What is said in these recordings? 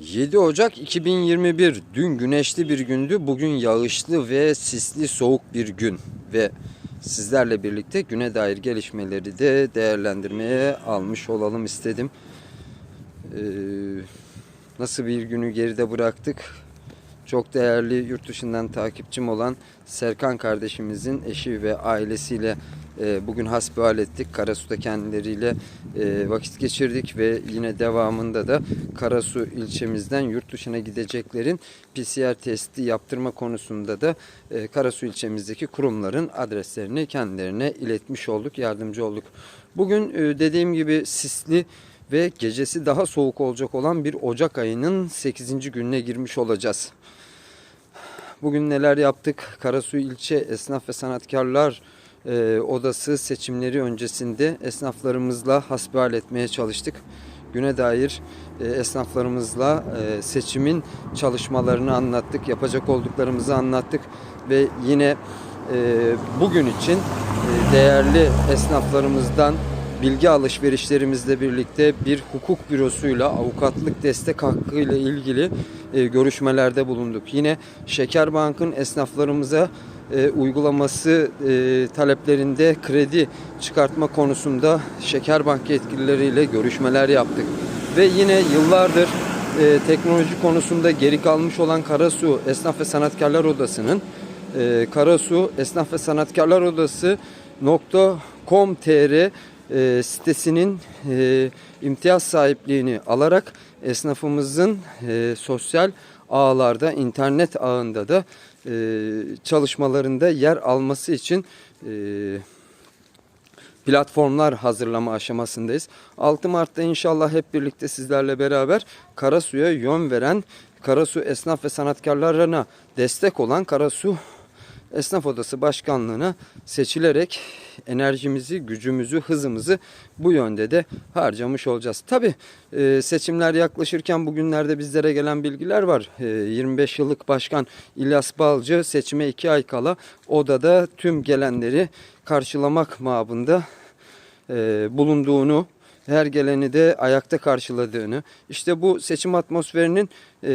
7 Ocak 2021 dün güneşli bir gündü. Bugün yağışlı ve sisli soğuk bir gün ve sizlerle birlikte güne dair gelişmeleri de değerlendirmeye almış olalım istedim. Ee, nasıl bir günü geride bıraktık? Çok değerli yurt dışından takipçim olan Serkan kardeşimizin eşi ve ailesiyle e, bugün hasbihal ettik. Karasu'da kendileriyle e, vakit geçirdik ve yine devamında da Karasu ilçemizden yurt dışına gideceklerin PCR testi yaptırma konusunda da e, Karasu ilçemizdeki kurumların adreslerini kendilerine iletmiş olduk, yardımcı olduk. Bugün e, dediğim gibi sisli ve gecesi daha soğuk olacak olan bir Ocak ayının 8. gününe girmiş olacağız. Bugün neler yaptık? Karasu ilçe esnaf ve sanatkarlar e, odası seçimleri öncesinde esnaflarımızla hasbihal etmeye çalıştık. Güne dair e, esnaflarımızla e, seçimin çalışmalarını anlattık, yapacak olduklarımızı anlattık ve yine e, bugün için e, değerli esnaflarımızdan bilgi alışverişlerimizle birlikte bir hukuk bürosuyla avukatlık destek hakkı ile ilgili e, görüşmelerde bulunduk. Yine Şekerbank'ın esnaflarımıza e, uygulaması e, taleplerinde kredi çıkartma konusunda Şekerbank yetkilileriyle görüşmeler yaptık. Ve yine yıllardır e, teknoloji konusunda geri kalmış olan Karasu Esnaf ve Sanatkarlar Odası'nın e, Karasu Esnaf ve Sanatkarlar Odası .com.tr e, sitesinin e, imtiyaz sahipliğini alarak esnafımızın e, sosyal ağlarda, internet ağında da e, çalışmalarında yer alması için e, platformlar hazırlama aşamasındayız. 6 Mart'ta inşallah hep birlikte sizlerle beraber Karasu'ya yön veren, Karasu esnaf ve sanatkarlarına destek olan Karasu Esnaf Odası Başkanlığı'na seçilerek enerjimizi, gücümüzü, hızımızı bu yönde de harcamış olacağız. Tabi seçimler yaklaşırken bugünlerde bizlere gelen bilgiler var. E, 25 yıllık başkan İlyas Balcı seçime 2 ay kala odada tüm gelenleri karşılamak mabında e, bulunduğunu her geleni de ayakta karşıladığını, işte bu seçim atmosferinin e,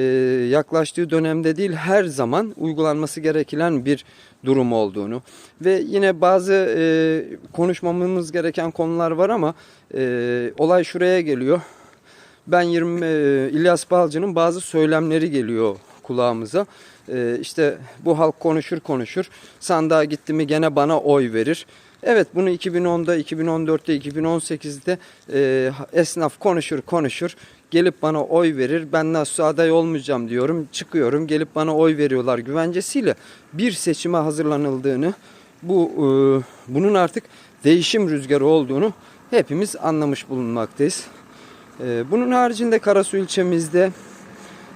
yaklaştığı dönemde değil her zaman uygulanması gereken bir durum olduğunu ve yine bazı e, konuşmamamız gereken konular var ama e, olay şuraya geliyor. Ben 20 e, İlyas Balcı'nın bazı söylemleri geliyor kulağımıza. E, işte bu halk konuşur konuşur. Sandığa gitti mi gene bana oy verir. Evet bunu 2010'da, 2014'te, 2018'de e, esnaf konuşur konuşur. Gelip bana oy verir. Ben nasıl aday olmayacağım diyorum. Çıkıyorum. Gelip bana oy veriyorlar güvencesiyle. Bir seçime hazırlanıldığını, bu e, bunun artık değişim rüzgarı olduğunu hepimiz anlamış bulunmaktayız. E, bunun haricinde Karasu ilçemizde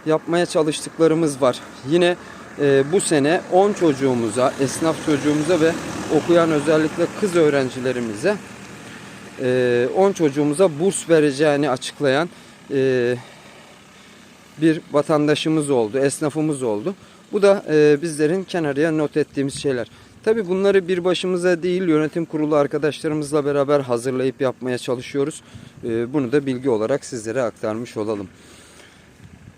yapmaya çalıştıklarımız var. Yine e, bu sene 10 çocuğumuza, esnaf çocuğumuza ve okuyan özellikle kız öğrencilerimize e, 10 çocuğumuza burs vereceğini açıklayan e, bir vatandaşımız oldu, esnafımız oldu. Bu da bizlerin kenarıya not ettiğimiz şeyler. Tabi bunları bir başımıza değil yönetim kurulu arkadaşlarımızla beraber hazırlayıp yapmaya çalışıyoruz. Bunu da bilgi olarak sizlere aktarmış olalım.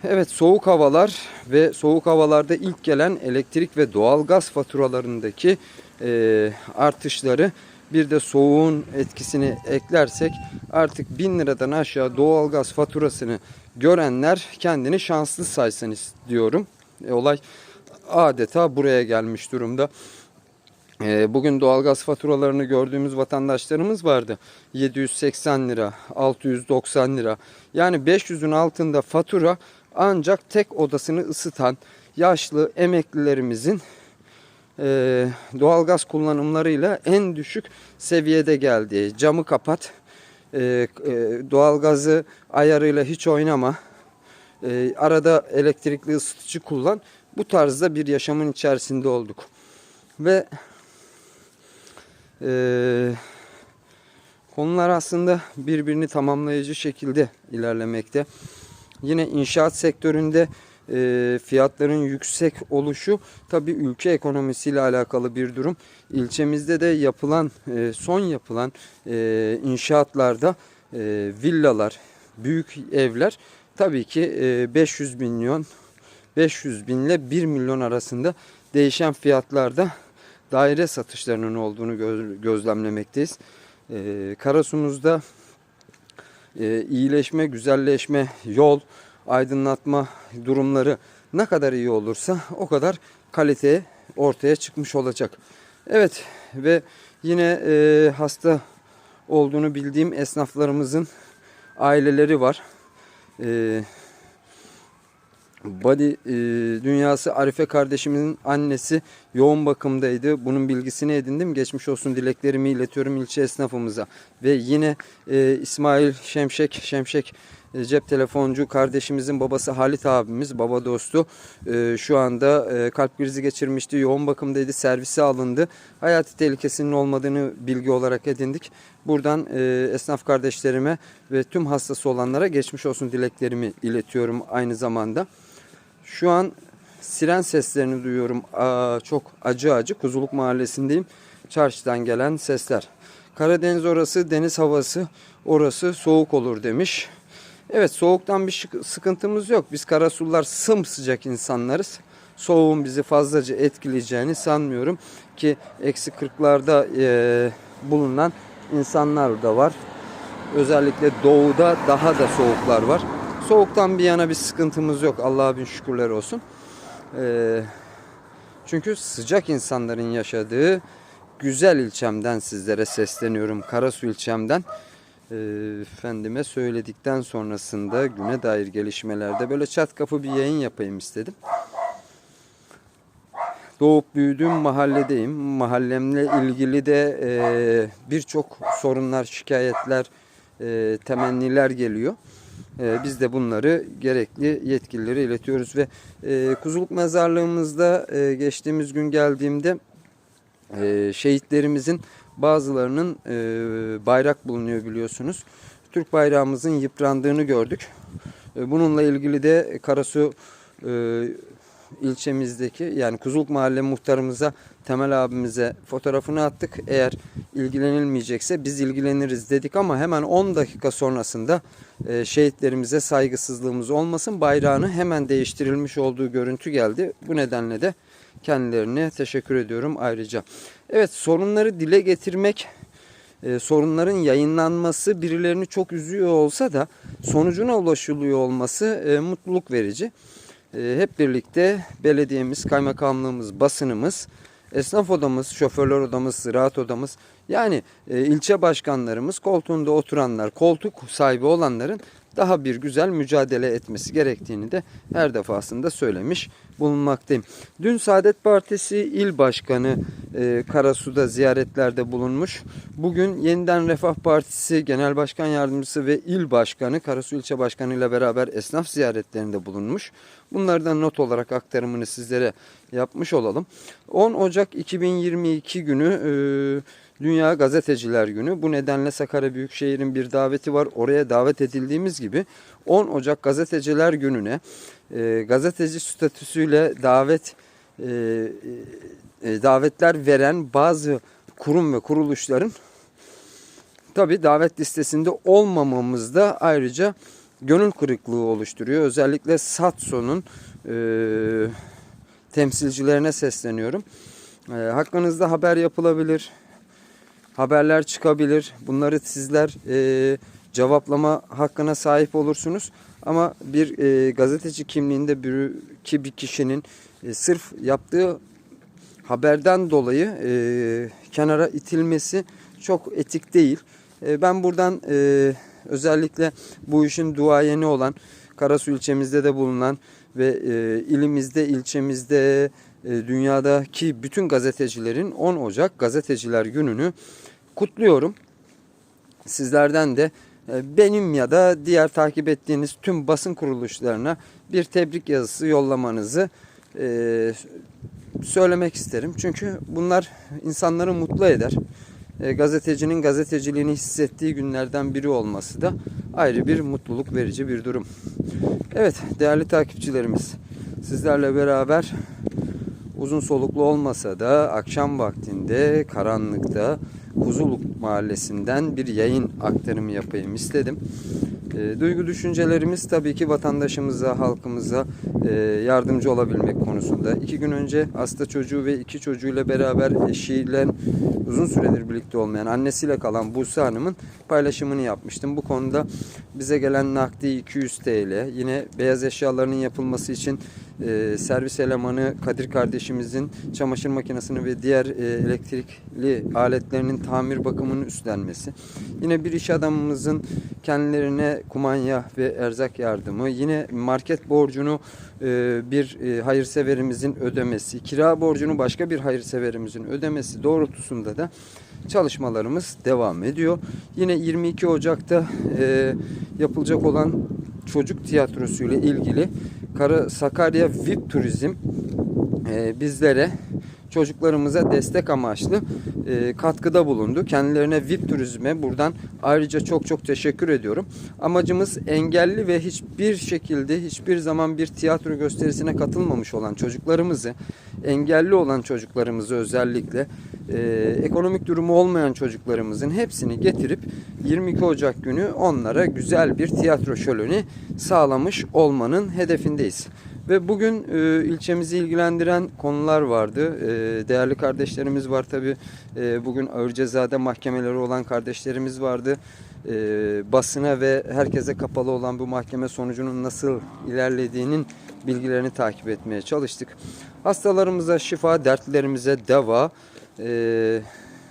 Evet soğuk havalar ve soğuk havalarda ilk gelen elektrik ve doğalgaz faturalarındaki e, artışları bir de soğuğun etkisini eklersek artık 1000 liradan aşağı doğalgaz faturasını görenler kendini şanslı saysın istiyorum. E, olay adeta buraya gelmiş durumda. E, bugün doğalgaz faturalarını gördüğümüz vatandaşlarımız vardı. 780 lira, 690 lira. Yani 500'ün altında fatura ancak tek odasını ısıtan yaşlı emeklilerimizin e, doğalgaz kullanımlarıyla en düşük seviyede geldiği. Camı kapat, e, e, doğalgazı ayarıyla hiç oynama, e, arada elektrikli ısıtıcı kullan. Bu tarzda bir yaşamın içerisinde olduk. Ve e, konular aslında birbirini tamamlayıcı şekilde ilerlemekte. Yine inşaat sektöründe e, fiyatların yüksek oluşu tabii ülke ekonomisiyle alakalı bir durum. İlçemizde de yapılan e, son yapılan e, inşaatlarda e, villalar, büyük evler tabii ki e, 500 milyon 500 bin ile 1 milyon arasında değişen fiyatlarda daire satışlarının olduğunu göz- gözlemlemekteyiz. E, Karasumuzda e, iyileşme, güzelleşme, yol, aydınlatma durumları ne kadar iyi olursa o kadar kalite ortaya çıkmış olacak. Evet ve yine e, hasta olduğunu bildiğim esnaflarımızın aileleri var. E, Body e, dünyası Arife kardeşimin annesi yoğun bakımdaydı. Bunun bilgisini edindim. Geçmiş olsun dileklerimi iletiyorum ilçe esnafımıza. Ve yine e, İsmail Şemşek, Şemşek e, cep telefoncu kardeşimizin babası Halit abimiz, baba dostu. E, şu anda e, kalp krizi geçirmişti. Yoğun bakımdaydı. Servise alındı. Hayati tehlikesinin olmadığını bilgi olarak edindik. Buradan e, esnaf kardeşlerime ve tüm hastası olanlara geçmiş olsun dileklerimi iletiyorum aynı zamanda. Şu an siren seslerini duyuyorum. Aa, çok acı acı. Kuzuluk mahallesindeyim. Çarşıdan gelen sesler. Karadeniz orası, deniz havası orası soğuk olur demiş. Evet soğuktan bir sıkıntımız yok. Biz Karasullar sımsıcak insanlarız. Soğuğun bizi fazlaca etkileyeceğini sanmıyorum. Ki eksi 40'larda eee, bulunan insanlar da var. Özellikle doğuda daha da soğuklar var. Soğuktan bir yana bir sıkıntımız yok. Allah'a bin şükürler olsun. Ee, çünkü sıcak insanların yaşadığı güzel ilçemden sizlere sesleniyorum. Karasu ilçemden. Ee, efendime söyledikten sonrasında güne dair gelişmelerde böyle çat kapı bir yayın yapayım istedim. Doğup büyüdüğüm mahalledeyim. Mahallemle ilgili de e, birçok sorunlar, şikayetler, e, temenniler geliyor. E, biz de bunları gerekli yetkililere iletiyoruz ve e, Kuzuluk Mezarlığımızda e, geçtiğimiz gün geldiğimde e, şehitlerimizin bazılarının bayrak bulunuyor biliyorsunuz. Türk bayrağımızın yıprandığını gördük. Bununla ilgili de Karasu ilçemizdeki yani Kuzuluk Mahalle muhtarımıza Temel abimize fotoğrafını attık. Eğer ilgilenilmeyecekse biz ilgileniriz dedik ama hemen 10 dakika sonrasında e, şehitlerimize saygısızlığımız olmasın bayrağını hemen değiştirilmiş olduğu görüntü geldi. Bu nedenle de kendilerine teşekkür ediyorum ayrıca. Evet sorunları dile getirmek e, sorunların yayınlanması birilerini çok üzüyor olsa da sonucuna ulaşılıyor olması e, mutluluk verici. E, hep birlikte belediyemiz, kaymakamlığımız, basınımız, esnaf odamız, şoförler odamız, ziraat odamız yani e, ilçe başkanlarımız, koltuğunda oturanlar, koltuk sahibi olanların daha bir güzel mücadele etmesi gerektiğini de her defasında söylemiş bulunmaktayım. Dün Saadet Partisi İl Başkanı e, Karasu'da ziyaretlerde bulunmuş. Bugün Yeniden Refah Partisi Genel Başkan Yardımcısı ve İl Başkanı Karasu İlçe Başkanı ile beraber esnaf ziyaretlerinde bulunmuş. Bunları da not olarak aktarımını sizlere yapmış olalım. 10 Ocak 2022 günü e, Dünya Gazeteciler Günü. Bu nedenle Sakarya Büyükşehir'in bir daveti var. Oraya davet edildiğimiz gibi 10 Ocak Gazeteciler Günü'ne e, gazeteci statüsüyle davet e, e, davetler veren bazı kurum ve kuruluşların tabi davet listesinde olmamamız da ayrıca gönül kırıklığı oluşturuyor. Özellikle SATSO'nun e, temsilcilerine sesleniyorum. E, hakkınızda haber yapılabilir, haberler çıkabilir. Bunları sizler e, cevaplama hakkına sahip olursunuz. Ama bir e, gazeteci kimliğinde bir, ki bir kişinin e, sırf yaptığı haberden dolayı e, kenara itilmesi çok etik değil. E, ben buradan e, özellikle bu işin duayeni olan Karasu ilçemizde de bulunan ve e, ilimizde, ilçemizde, e, dünyadaki bütün gazetecilerin 10 Ocak Gazeteciler Günü'nü kutluyorum. Sizlerden de e, benim ya da diğer takip ettiğiniz tüm basın kuruluşlarına bir tebrik yazısı yollamanızı e, söylemek isterim. Çünkü bunlar insanları mutlu eder. E, gazetecinin gazeteciliğini hissettiği günlerden biri olması da ayrı bir mutluluk verici bir durum. Evet değerli takipçilerimiz sizlerle beraber uzun soluklu olmasa da akşam vaktinde karanlıkta Kuzuluk Mahallesi'nden bir yayın aktarımı yapayım istedim. E, duygu düşüncelerimiz tabii ki vatandaşımıza, halkımıza e, yardımcı olabilmek konusunda. İki gün önce hasta çocuğu ve iki çocuğuyla beraber eşiyle uzun süredir birlikte olmayan, annesiyle kalan Buse Hanım'ın paylaşımını yapmıştım. Bu konuda bize gelen nakdi 200 TL, yine beyaz eşyalarının yapılması için e, servis elemanı Kadir kardeşimizin çamaşır makinesini ve diğer e, elektrikli aletlerinin tamir bakımının üstlenmesi. Yine bir iş adamımızın kendilerine kumanya ve erzak yardımı. Yine market borcunu e, bir e, hayırseverimizin ödemesi. Kira borcunu başka bir hayırseverimizin ödemesi doğrultusunda da çalışmalarımız devam ediyor. Yine 22 Ocak'ta e, yapılacak olan çocuk tiyatrosu ile ilgili Kara Sakarya VIP Turizm e, bizlere çocuklarımıza destek amaçlı e, katkıda bulundu. Kendilerine VIP Turizm'e buradan ayrıca çok çok teşekkür ediyorum. Amacımız engelli ve hiçbir şekilde hiçbir zaman bir tiyatro gösterisine katılmamış olan çocuklarımızı, engelli olan çocuklarımızı özellikle e, ekonomik durumu olmayan çocuklarımızın hepsini getirip 22 Ocak günü onlara güzel bir tiyatro şöleni sağlamış olmanın hedefindeyiz. Ve bugün e, ilçemizi ilgilendiren konular vardı. E, değerli kardeşlerimiz var tabi. E, bugün ağır cezada mahkemeleri olan kardeşlerimiz vardı. E, basına ve herkese kapalı olan bu mahkeme sonucunun nasıl ilerlediğinin bilgilerini takip etmeye çalıştık. Hastalarımıza şifa, dertlerimize deva. E,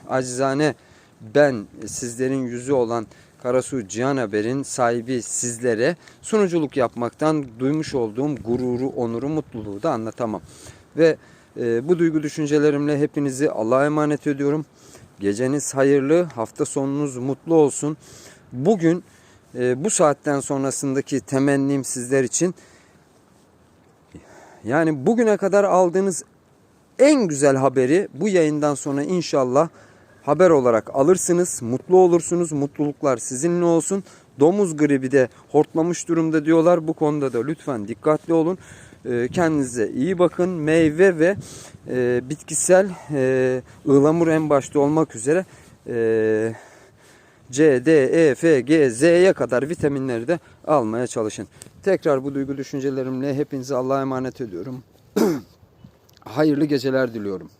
acizane ben sizlerin yüzü olan Karasu Cihan Haber'in sahibi sizlere sunuculuk yapmaktan duymuş olduğum gururu, onuru, mutluluğu da anlatamam. Ve e, bu duygu düşüncelerimle hepinizi Allah'a emanet ediyorum. Geceniz hayırlı, hafta sonunuz mutlu olsun. Bugün e, bu saatten sonrasındaki temennim sizler için yani bugüne kadar aldığınız en güzel haberi bu yayından sonra inşallah haber olarak alırsınız. Mutlu olursunuz. Mutluluklar sizinle olsun. Domuz gribi de hortlamış durumda diyorlar. Bu konuda da lütfen dikkatli olun. Ee, Kendinize iyi bakın. Meyve ve e, bitkisel e, ıhlamur en başta olmak üzere e, C, D, E, F, G, Z'ye kadar vitaminleri de almaya çalışın. Tekrar bu duygu düşüncelerimle hepinizi Allah'a emanet ediyorum. Hayırlı geceler diliyorum.